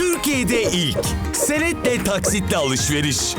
Türkiye'de ilk. Senetle taksitle alışveriş.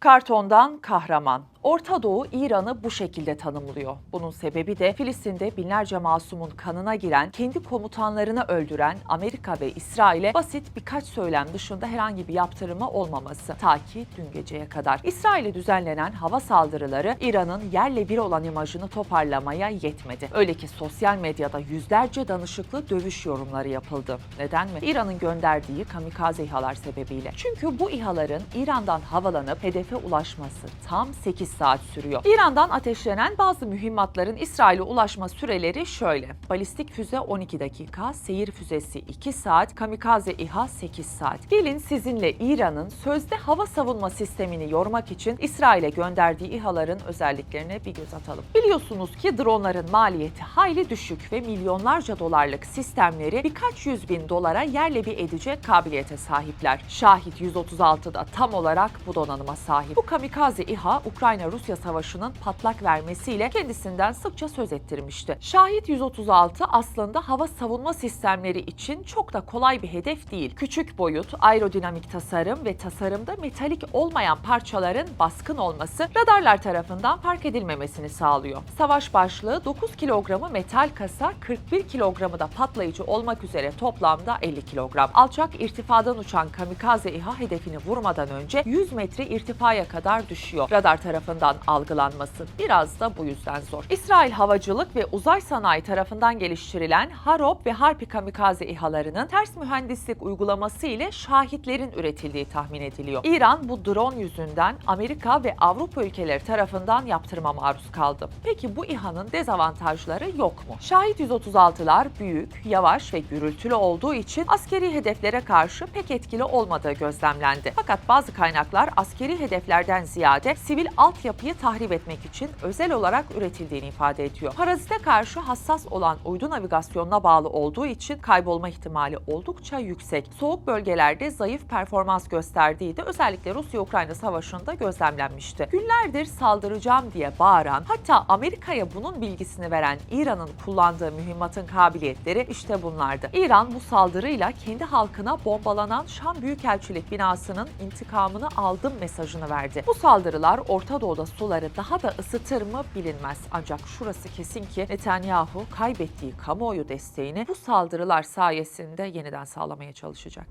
Kartondan kahraman. Orta Doğu İran'ı bu şekilde tanımlıyor. Bunun sebebi de Filistin'de binlerce masumun kanına giren, kendi komutanlarını öldüren Amerika ve İsrail'e basit birkaç söylem dışında herhangi bir yaptırımı olmaması. Ta ki dün geceye kadar. İsrail'e düzenlenen hava saldırıları İran'ın yerle bir olan imajını toparlamaya yetmedi. Öyle ki sosyal medyada yüzlerce danışıklı dövüş yorumları yapıldı. Neden mi? İran'ın gönderdiği kamikaze İHA'lar sebebiyle. Çünkü bu İHA'ların İran'dan havalanıp hedefe ulaşması tam 8 saat sürüyor. İran'dan ateşlenen bazı mühimmatların İsrail'e ulaşma süreleri şöyle. Balistik füze 12 dakika, seyir füzesi 2 saat, kamikaze İHA 8 saat. Gelin sizinle İran'ın sözde hava savunma sistemini yormak için İsrail'e gönderdiği İHA'ların özelliklerine bir göz atalım. Biliyorsunuz ki dronların maliyeti hayli düşük ve milyonlarca dolarlık sistemleri birkaç yüz bin dolara yerle bir edecek kabiliyete sahipler. Şahit 136 da tam olarak bu donanıma sahip. Bu kamikaze İHA Ukrayna-Rusya savaşının patlak vermesiyle kendisinden sıkça söz ettirmişti. Şahit 136 aslında hava savunma sistemleri için çok da kolay bir hedef değil. Küçük boyut, aerodinamik tasarım ve tasarımda metalik olmayan parçaların baskın olması radarlar tarafından fark edilmemesini sağlıyor. Savaş başlığı 9 kilogramı metal kasa, 41 kilogramı da patlayıcı olmak üzere toplamda 50 kilogram. Alçak irtifadan uçan kamikaze İHA hedefini vurmadan önce 100 metre irtifaya kadar düşüyor. Radar tarafından algılanması biraz da bu yüzden zor. İsrail Havacılık ve Uzay Sanayi tarafından geliştirilen Harop ve Harpi kamikaze İHA'larının ters mühendislik uygulaması ile şahitlerin üretildiği tahmin ediliyor. İran bu drone yüzünden Amerika ve Avrupa ülkeleri tarafından yaptırıma maruz kaldı. Peki bu İHA'nın dezavantajları yok mu? Şahit 136'lar büyük, yavaş ve gürültülü olduğu için askeri hedeflere karşı pek etkili olmadığı gözlemlendi. Fakat bazı kaynaklar askeri hedeflerden ziyade sivil altyapıyı tahrip etmek için özel olarak üretildiğini ifade ediyor. Parazite karşı hassas olan uydu navigasyonuna bağlı olduğu için kaybolma ihtimali oldukça yüksek. Soğuk bölgelerde zayıf performans gösterdiği de özellikle Rusya-Ukrayna savaşında gözlemlenmişti. Günlerdir saldıracağım diye bağıran, hatta Amerika'ya bunun bilgisini veren İran'ın kullandığı mühimmatın kabiliyetleri işte bunlardı. İran bu saldırıyla kendi halkına bombalanan Şam Büyükelçilik binasının intikamını aldım mesajını verdi. Bu saldırılar Orta Doğu'da suları daha da ısıtır mı bilinmez. Ancak şurası kesin ki Netanyahu kaybettiği kamuoyu desteğini bu saldırılar sayesinde yeniden sağlamaya çalışacak.